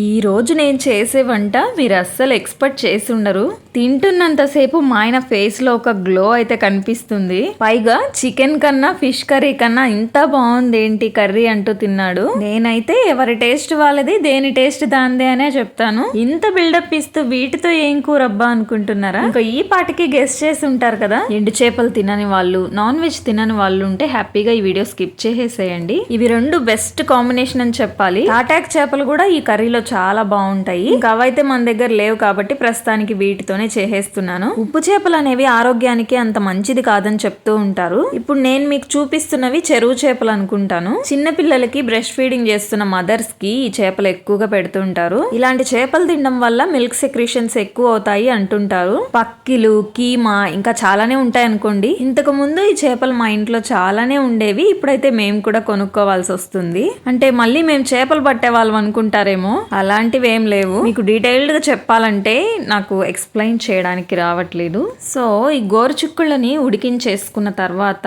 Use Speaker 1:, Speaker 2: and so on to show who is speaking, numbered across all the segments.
Speaker 1: ఈ రోజు నేను చేసే వంట మీరు అస్సలు ఎక్స్పెక్ట్ చేసి ఉండరు. తింటున్నంతసేపు మా ఆయన ఫేస్లో ఒక గ్లో అయితే కనిపిస్తుంది. పైగా చికెన్ కన్నా ఫిష్ కర్రీ కన్నా ఇంత బాగుంది ఏంటి కర్రీ అంటూ తిన్నాడు. నేనైతే ఎవరి టేస్ట్ వాళ్ళది దేని టేస్ట్ దాందే అనే చెప్తాను. ఇంత బిల్డప్ ఇస్తూ వీటితో ఏం కూరబ్బా అనుకుంటున్నారా? ఇంకా ఈ పాటికి గెస్ట్ చేసి ఉంటారు కదా? ఎండు చేపలు తినని వాళ్ళు నాన్ వెజ్ తినని వాళ్ళు ఉంటే హ్యాపీగా ఈ వీడియో స్కిప్ చేసేసేయండి. ఇవి రెండు బెస్ట్ కాంబినేషన్ అని చెప్పాలి. టాటాక్ చేపలు కూడా ఈ కర్రీలో చాలా బాగుంటాయి. ఇంకా అవైతే మన దగ్గర లేవు కాబట్టి ప్రస్తుతానికి వీటితోనే చేసేస్తున్నాను. ఉప్పు చేపలు అనేవి ఆరోగ్యానికి అంత మంచిది కాదని చెప్తూ ఉంటారు. ఇప్పుడు నేను మీకు చూపిస్తున్నవి చెరువు చేపలు అనుకుంటాను. చిన్న పిల్లలకి బ్రెస్ట్ ఫీడింగ్ చేస్తున్న మదర్స్కి ఈ చేపలు ఎక్కువగా పెడుతుంటారు ఇలాంటి చేపలు తినడం వల్ల మిల్క్ సెక్రీషన్స్ ఎక్కువ అవుతాయి అంటుంటారు. పక్కిలు కీమా ఇంకా చాలానే ఉంటాయి అనుకోండి ఇంతకు ముందు ఈ చేపలు మా ఇంట్లో చాలానే ఉండేవి. ఇప్పుడైతే మేము కూడా కొనుక్కోవాల్సి వస్తుంది. అంటే మళ్ళీ మేము చేపలు పట్టే వాళ్ళం అనుకుంటారేమో. అలాంటివి ఏం లేవు. మీకు డీటెయిల్డ్గా చెప్పాలంటే నాకు ఎక్స్ప్లెయిన్ చేయడానికి రావట్లేదు. సో ఈ గోరుచిక్కుళ్ళని ఉడికించేసుకున్న తర్వాత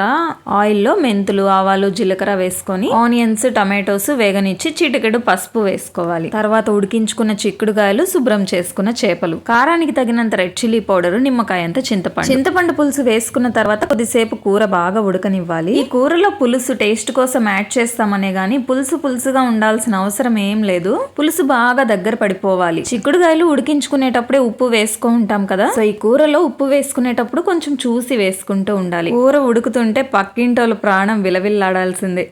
Speaker 1: ఆయిల్లో మెంతులు ఆవాలు జీలకర్ర వేసుకొని ఆనియన్స్ టమాటోస్ వేగనిచ్చి చిటికెడు పసుపు వేసుకోవాలి. తర్వాత ఉడికించుకున్న చిక్కుడుకాయలు శుభ్రం చేసుకున్న చేపలు. కారానికి తగినంత రెడ్ చిల్లీ పౌడర్ నిమ్మకాయ అంత చింతపండు. చింతపండు పులుసు వేసుకున్న తర్వాత కొద్దిసేపు కూర బాగా ఉడకనివ్వాలి. ఈ కూరలో పులుసు టేస్ట్ కోసం యాడ్ చేస్తామనే గానీ పులుసు పులుసుగా ఉండాల్సిన అవసరం ఏం లేదు. పులుసు బాగా బాగా దగ్గర పడిపోవాలి. చిక్కుడుగాయలు ఉడికించుకునేటప్పుడే ఉప్పు వేసుకుంటాం కదా? సో ఈ కూరలో ఉప్పు వేసుకునేటప్పుడు కొంచెం చూసి వేసుకుంటూ ఉండాలి. కూర ఉడుకుతుంటే పక్కింటోళ్ళ ప్రాణం విలవిల్లాడాల్సిందే.